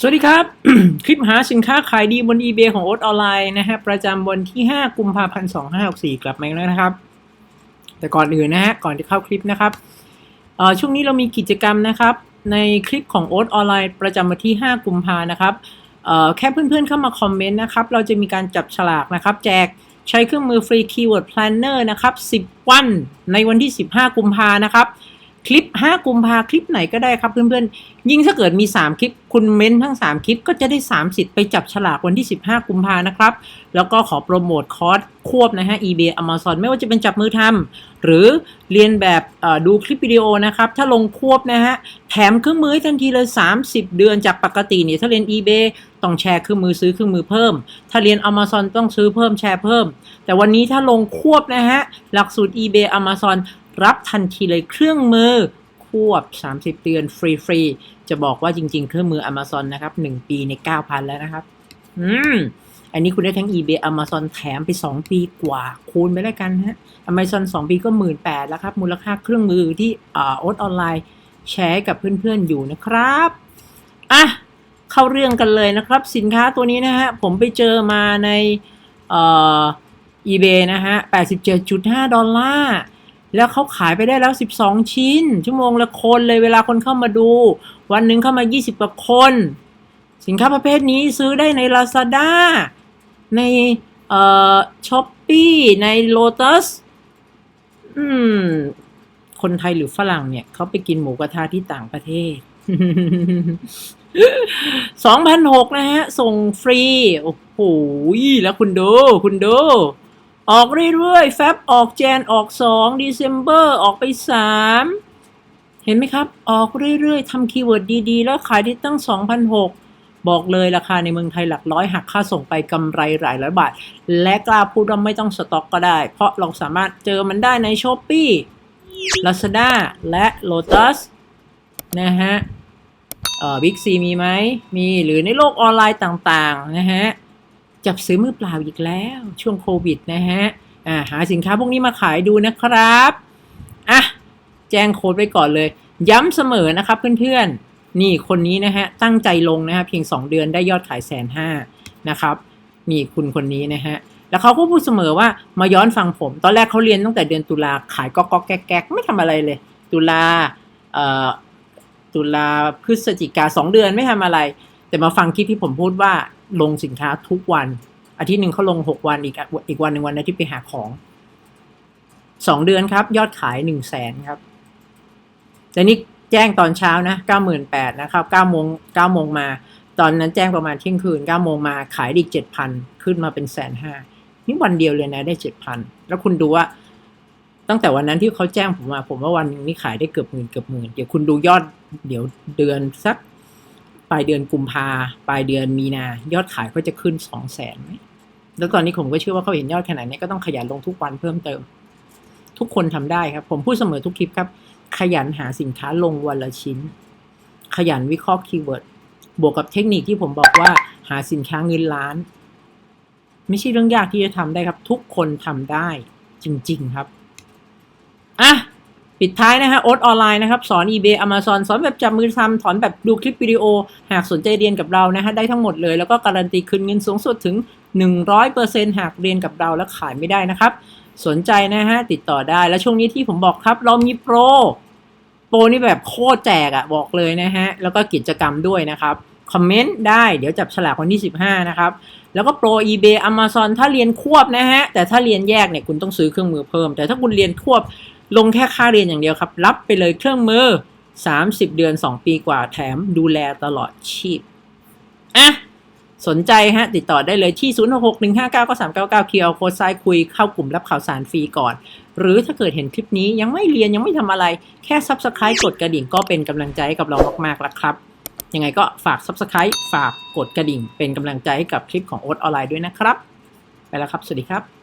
สวัสดีครับ คลิปหาสินค้าขายดีบน eBay ของโอ๊ตออนไลน์นะฮะประจำวันที่ 5 กุมภาพันธ์2564 กลับมาแล้วนะครับ แต่ก่อนอื่นนะฮะก่อนที่เข้าคลิปนะครับช่วงนี้เรามีกิจกรรมนะครับ ในคลิปของโอ๊ตออนไลน์ประจำวันที่ 5 กุมภานะครับเอ่อแค่เพื่อนๆเข้ามาคอมเมนต์นะครับ เราจะมีการจับฉลากนะครับ แจกใช้เครื่องมือฟรี Keyword Planner นะครับ 10 วันในวันที่ 15 กุมภานะครับ คลิป 5 กุมภาคลิปไหนก็ได้ครับเพื่อนๆ ยิ่งถ้าเกิดมี 3 คลิป คุณเม้นทั้ง 3 คลิปก็จะได้ 3 สิทธิ์ไปจับฉลากวันที่ 15 กุมภานะครับ แล้วก็ขอโปรโมทคอร์สควบนะฮะ eBay Amazon ไม่ว่าจะเป็นจับมือทำหรือเรียนแบบดูคลิปวิดีโอนะครับ ถ้าลงควบนะฮะ แถมเครื่องมือทันทีเลย 30 เดือนจากปกติเนี่ยถ้าเรียน eBay ต้องแชร์เครื่องมือซื้อเครื่องมือเพิ่ม ถ้าเรียน Amazon ต้องซื้อเพิ่มแชร์เพิ่ม แต่วันนี้ถ้าลงควบนะฮะ หลักสูตร eBay Amazon รับทันทีเลยเครื่องมือควบ 30 เดือนฟรีฟรีๆ จะบอกว่าจริงๆ เครื่องมือ Amazon นะครับ 1 ปีใน 9,000 แล้วนะครับ อืม อันนี้คุณได้ทั้ง eBay Amazon แถมไป 2 ปีกว่า คูณไปแล้วกันฮะ Amazon 2 ปีก็ 1 8ื่นแล้วครับ มูลค่าเครื่องมือที่อ่าโอ๊ตออนไลน์แชร์กับเพื่อนๆอยู่นะครับอะเข้าเรื่องกันเลยนะครับ สินค้าตัวนี้นะฮะ ผมไปเจอมาในเอ่อ eBay นะฮะ 87.5 ดอลลาร์ แล้วเขาขายไปได้แล้ว 12 ชิ้น ชั่วโมงละคนเลยเวลาคนเข้ามาดู วันหนึ่งเข้ามา 20กว่าคน สินค้าประเภทนี้ซื้อได้ใน Lazada ในเอ่อ Shopee ใน Lotus อืม คนไทยหรือฝรั่งเนี่ยเขาไปกินหมูกระทะที่ต่างประเทศ2,006นะฮะ ส่งฟรี โอ้โห แล้วคุณดู คุณดู ออกเรื่อยๆ แฟบออกแจนออก2 December ออกไป 3 เห็นไหมครับ ออกเรื่อยๆทำคีย์เวิร์ดดีๆ แล้วขายได้ตั้ง 2,006 บอกเลยราคาในเมืองไทยหลักร้อยหักค่าส่งไปกำไรหลายร้อยบาท และกล้าพูดว่าไม่ต้องสต็อกก็ได้ เพราะเราสามารถเจอมันได้ใน s h อ p e e Lazada และ Lotus นะฮะเอ่อบิ๊กซีมีไหมมีหรือในโลกออนไลน์ต่างๆ นะฮะ จับซื้อมือเปล่าอีกแล้วช่วงโควิดนะฮะหาสินค้าพวกนี้มาขายดูนะครับอะแจ้งโค้ดไว้ก่อนเลย ย้ำเสมอนะครับเพื่อนๆ นี่คนนี้นะฮะตั้งใจลงนะฮะเพียง 2 เดือนได้ยอดขายแสนห้านะครับนี่คุณคนนี้นะฮะแล้วเขาก็พูดเสมอว่ามาย้อนฟังผม ตอนแรกเขาเรียนตั้งแต่เดือนตุลาขายก็ก็แก๊กไม่ทำอะไรเลย ตุลาเอ่อตุลาพฤศจิกาสองเดือนไม่ทำอะไร แต่มาฟังคลิปที่ผมพูดว่า ลงสินค้าทุกวัน อาทิตย์หนึ่งเขาลงหกวันอีกอีกวันหนึ่งวันอาทิตย์ไปหาของสองเดือนครับ ยอดขายหนึ่งแสนครับแต่นี่แจ้งตอนเช้านะเก้าหมื่นแปดนะครับเก้าโมงเก้าโมงมา ตอนนั้นแจ้งประมาณเที่ยงคืนเก้าโมงมาขายด้อีกเจ็ดพันขึ้นมาเป็นแสนห้านี่วันเดียวเลยนะได้เจ็ดพันแล้วคุณดูว่า ตั้งแต่วันนั้นที่เขาแจ้งผมมา ผมว่าวันนึงนี่ขายได้เกือบหมื่นเกือบหมื่นเดี๋ยวคุณดูยอดเดี๋ยวเดือนสัก ปลายเดือนกุมภาปลายเดือนมีนายอดขายก็จะขึ้นสองแสนไหมแล้วตอนนี้ผมก็เชื่อว่าเขาเห็นยอดขนาดนี้ก็ต้องขยันลงทุกวันเพิ่มเติม ทุกคนทำได้ครับ ผมพูดเสมอทุกคลิปครับ ขยันหาสินค้าลงวันละชิ้น ขยันวิเคราะห์คีย์เวิร์ดบวกกับเทคนิคที่ผมบอกว่าหาสินค้าเงินล้าน ไม่ใช่เรื่องยากที่จะทำได้ครับ ทุกคนทำได้จริง ๆครับอะ ปิดท้ายนะฮะโอ๊ตออนไลน์นะครับ สอน eBay Amazon สอนแบบจับมือทำสอนแบบดูคลิปวิดีโอ หากสนใจเรียนกับเรานะฮะได้ทั้งหมดเลย แล้วก็การันตีคืนเงินสูงสุดถึง 100%หากเรียนกับเราและขายไม่ได้นะครับ สนใจนะฮะติดต่อได้แล้วช่วงนี้ที่ผมบอกครับ เรามีโปรโปรนี่แบบโคตรแจกอะบอกเลยนะฮะแล้วก็กิจกรรมด้วยนะครับคอมเมนต์ได้เดี๋ยวจับฉลากวันที่ 15 นะครับ แล้วก็โปร eBay Amazon ถ้าเรียนควบนะฮะ แต่ถ้าเรียนแยกเนี่ยคุณต้องซื้อเครื่องมือเพิ่ม แต่ถ้าคุณเรียนควบ ลงแค่ค่าเรียนอย่างเดียวครับ รับไปเลยเครื่องมือ 30 เดือน 2 ปีกว่าแถมดูแลตลอดชีพอะสนใจฮะ ติดต่อได้เลยที่ 0 6 1 5 9 9 3 9 9 QR โค้ดซ้ายคุยเข้ากลุ่มรับข่าวสารฟรีก่อน หรือถ้าเกิดเห็นคลิปนี้ยังไม่เรียนยังไม่ทำอะไร แค่ Subscribe กดกระดิ่งก็เป็นกำลังใจให้กับเรามากๆแล้วครับ ยังไงก็ฝาก Subscribe ฝากกดกระดิ่ง เป็นกำลังใจให้กับคลิปของโอ๊ตออนไลน์ด้วยนะครับ ไปแล้วครับ สวัสดีครับ